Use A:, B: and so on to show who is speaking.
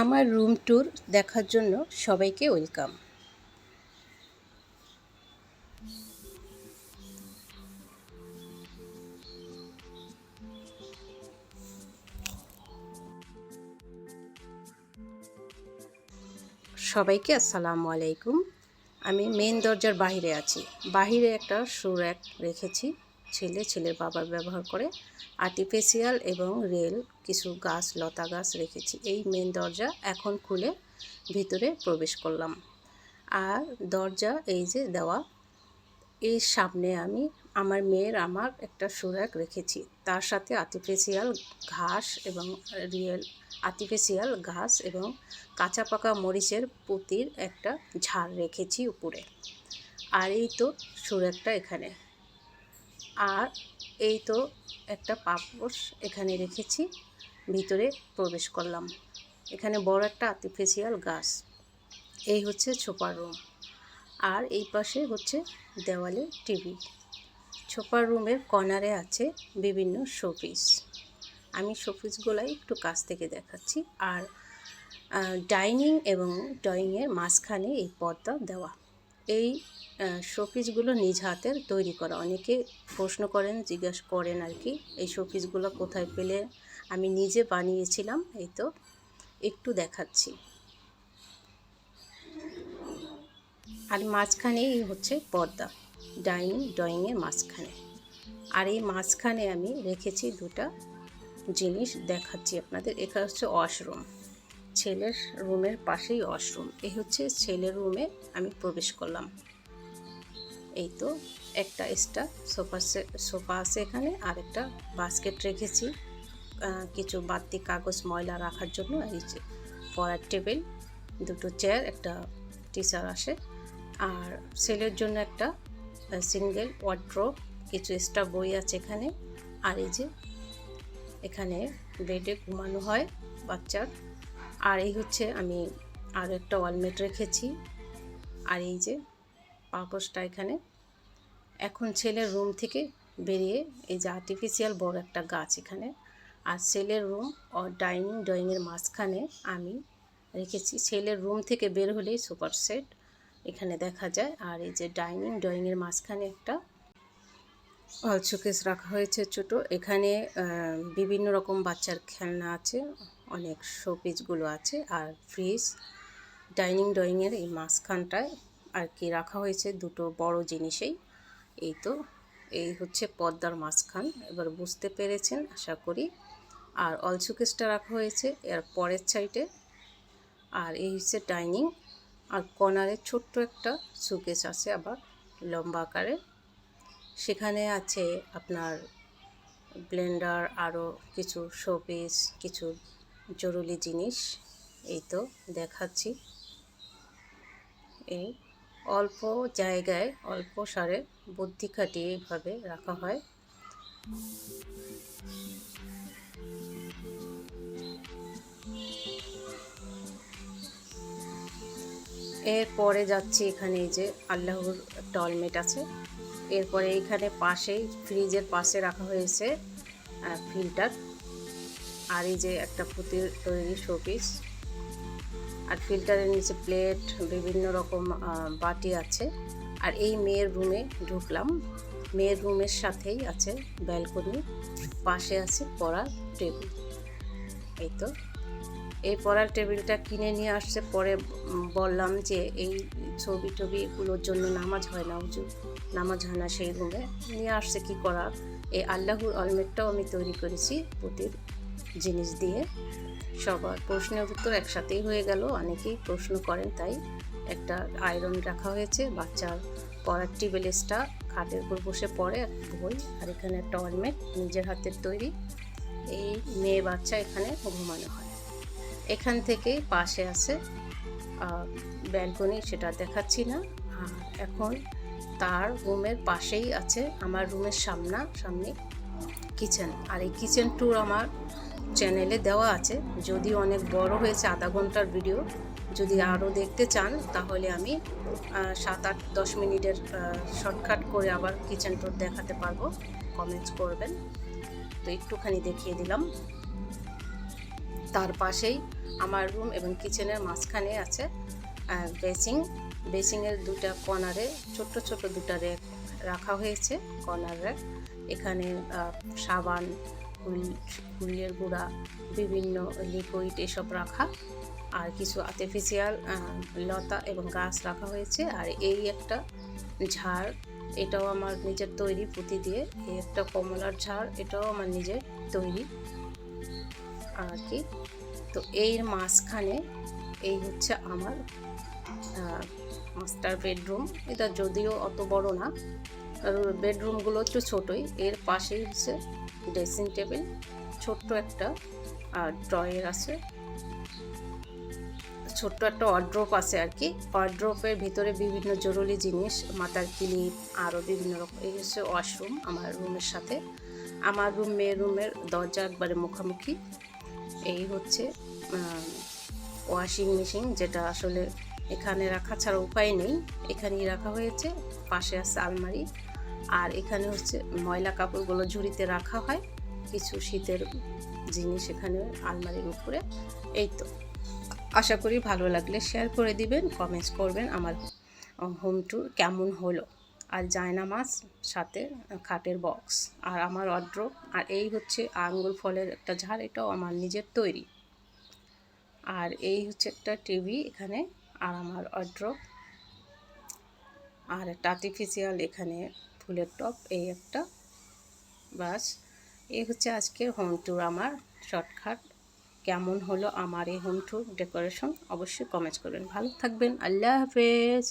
A: আমার room tour দেখার জন্য সবাইকে ওয়েলকাম সবাইকে আসসালামু আলাইকুম। আমি মেন দরজার বাইরে আছি। বাহিরে একটা সুরাক রেখেছি। ছেলে ছেলের বাবার ব্যবহার করে আর্টিফিশিয়াল এবং রেল কিছু গাছ, লতা গাছ রেখেছি। এই মেন দরজা এখন খুলে ভিতরে প্রবেশ করলাম। আর দরজা এই যে দেওয়া এই সামনে আমি আমার মেয়ের আমার একটা সুরাক রেখেছি। তার সাথে আর্টিফিশিয়াল ঘাস এবং রিয়েল আর্টিফিশিয়াল ঘাস এবং কাঁচা পাকা মরিচের পুতির একটা ঝাড় রেখেছি উপরে। আর এই তো সুরাকটা এখানে। আর এই তো একটা পাপোশ এখানে রেখেছি, ভিতরে প্রবেশ করলাম। এখানে বড় একটা আর্টিফিশিয়াল গাছ। এই হচ্ছে ছোপার রুম আর এই পাশে হচ্ছে দেওয়ালে টিভি ছোপার রুমের কর্নারে আছে বিভিন্ন শোপিস আমি শোপিসগুলাই একটু কাছ থেকে দেখাচ্ছি। আর ডাইনিং এবং ড্রয়িংয়ের মাঝখানে এই পর্দা দেওয়া। এই শোপিসগুলো নিজ হাতের তৈরি করা। অনেকে প্রশ্ন করেন, জিজ্ঞাসা করেন আর কি, এই শোপিসগুলো কোথায় পেলে? আমি নিজে বানিয়েছিলাম, এই তো, একটু দেখাচ্ছি। আর মাঝখানে এই হচ্ছে পর্দা, ডাইনিং, ড্রয়িংয়ের মাঝখানে। আর এই মাঝখানে আমি রেখেছি দুটা জিনিস, দেখাচ্ছি আপনাদের। এখানে হচ্ছে ওয়াশরুম ছেলের রুমের পাশেই ওয়াশরুম এই হচ্ছে ছেলের রুমে আমি প্রবেশ করলাম। এই তো একটা এক্সট্রা সোফা সোফা আছে এখানে, আর একটা বাস্কেট রেখেছি। কিছু বাড়তি কাগজ, ময়লা রাখার জন্য। এই যে পড়ার টেবিল, দুটো চেয়ার একটা টিচার আসে। আর ছেলের জন্য একটা সিঙ্গেল ওয়ার্ড্রোপ কিছু এক্সট্রা বই আছে এখানে। আর এই যে এখানে বেডে ঘুমানো হয় বাচ্চার। আর এই হচ্ছে আমি আর একটা ওয়ালমেট রেখেছি। আর এই যে পাপোসটা এখানে। এখন ছেলের রুম থেকে বেরিয়ে এই যে আর্টিফিশিয়াল বড় একটা গাছ এখানে। আর ছেলের রুম ও ডাইনিং ড্রয়িংয়ের মাঝখানে আমি রেখেছি। ছেলের রুম থেকে বের হলেই সুপার সেট এখানে দেখা যায়। আর এই যে ডাইনিং ড্রয়িংয়ের মাঝখানে একটা শোকেস রাখা হয়েছে ছোট। এখানে বিভিন্ন রকম বাচ্চার খেলনা আছে। অনেক শোপিসগুলো আছে। আর ফ্রিজ ডাইনিং ড্রয়িংয়ের এই মাঝখানটায় আর কি রাখা হয়েছে দুটো বড় জিনিসেই। এই তো, এই হচ্ছে পদ্মার মাঝখান। এবার বুঝতে পেরেছেন, আশা করি। আর অল শোকেসটা রাখা হয়েছে এর পরের সাইডে আর এই হচ্ছে ডাইনিং আর কর্নারে ছোট্ট একটা সুকেস আছে আবার লম্বা আকারে। সেখানে আছে আপনার ব্লেন্ডার আরও কিছু শোপিস কিছু জরুরি জিনিস। এই তো দেখাচ্ছি। এই অল্প জায়গায় অল্প সারে বুদ্ধি খাটিয়ে এইভাবে রাখা হয়। এরপরে যাচ্ছি এখানে এই যে আল্লাহর টলমেট আছে। এরপরে এইখানে পাশেই ফ্রিজের পাশে রাখা হয়েছে ফিল্টার। আর এই যে একটা পুঁতির তৈরি শোপিস আর ফিল্টারের নিচে প্লেট বিভিন্ন রকম বাটি আছে। আর এই মেয়ের রুমে ঢুকলাম। মেয়ের রুমের সাথেই আছে ব্যালকনি পাশে আছে পড়ার টেবিল এই তো। এই পড়ার টেবিলটা কিনে নিয়ে আসছে। পরে বললাম যে, এই ছবি টবি এগুলোর জন্য নামাজ হয় না উজু নামাজ হয় না সেই রুমে নিয়ে আসছে কি করা এই আল্লাহুর অলমেটটাও আমি তৈরি করেছি পুঁতির। জিনিস দিয়ে সবার প্রশ্নের উত্তর একসাথেই হয়ে গেল। অনেকেই প্রশ্ন করেন, তাই একটা আয়রন রাখা হয়েছে, বাচ্চার পড়ার টিবেলেসটা খাটের উপর বসে পড়ে বই, আর এখানে একটা অলমেট নিজের হাতের তৈরি। এই মেয়ে বাচ্চা এখানে ঘুমানো হয়। এখান থেকেই পাশে আছে ব্যালকনি, সেটা দেখাচ্ছি না। এখন তার রুমের পাশেই আছে, আমার রুমের সামনা, সামনে কিচেন। আর এই কিচেন ট্যুর আমার চ্যানেলে দেওয়া আছে। যদি অনেক বড় হয়েছে, আধা ঘণ্টার ভিডিও যদি আরও দেখতে চান, তাহলে আমি সাত আট, দশ মিনিটের শর্টকাট করে আবার কিচেন ট্যুর দেখাতে পারব। কমেন্টস করবেন। তো একটুখানি দেখিয়ে দিলাম। তার পাশেই আমার রুম এবং কিচেনের মাঝখানে আছে বেসিং বেসিংয়ের দুটা কর্নারে ছোট্ট ছোট দুটা র্যাক রাখা হয়েছে কর্নার। র্যাক এখানে সাবান হুল হুলের গুঁড়া, বিভিন্ন লিকুইড এসব রাখা। আর কিছু আর্টিফিশিয়াল লতা এবং গাছ রাখা হয়েছে। আর এই একটা ঝাড়, এটাও আমার নিজের তৈরি পুঁতি দিয়ে। এই একটা কমলার ঝাড়, এটাও আমার নিজের তৈরি আর কি। তো এর মাঝখানে এই হচ্ছে আমার মাস্টার বেডরুম এটা যদিও অত বড় না বেডরুমগুলো একটু ছোটোই। এর পাশেই হচ্ছে ড্রেসিং টেবিল ছোট্ট একটা, আর ড্রয়ের আছে। ছোট্ট একটা ওয়ার্ড্রোপ আছে আর কি। ওয়ার্ড্রোপের ভিতরে বিভিন্ন জরুরি জিনিস, মাথার ক্লিপ আরও বিভিন্ন রকম। এই হচ্ছে ওয়াশরুম আমার রুমের সাথে। আমার রুম মেয়ের রুমের দরজা একবারে মুখোমুখি। এই হচ্ছে ওয়াশিং মেশিন যেটা আসলে এখানে রাখা ছাড়া উপায় নেই। এখানেই রাখা হয়েছে, পাশে আছে আলমারি। আর এখানে হচ্ছে ময়লা কাপড়গুলো ঝুড়িতে রাখা হয়। কিছু শীতের জিনিস এখানে আলমারির উপরে। এই তো। আশা করি ভালো লাগলে শেয়ার করে দিবেন কমেন্টস করবেন আমার হোম ট্যুর কেমন হলো? আর জায়না মাছ সাথে খাটের বক্স আর আমার অড্র আর এই হচ্ছে আঙ্গুর ফলের একটা ঝাড়, এটাও আমার নিজের তৈরি। আর এই হচ্ছে একটা টিভি এখানে আর আমার অড্র আর একটা আর্টিফিশিয়াল এখানে ফুলের টপ এই একটা। বাস, এই হচ্ছে আজকের হোম ট্যুর আমার শর্টকাট কেমন হলো আমার এই হোম ট্যুর ডেকোরেশন অবশ্যই কমেন্ট করবেন। ভালো থাকবেন। আল্লাহ হাফেজ।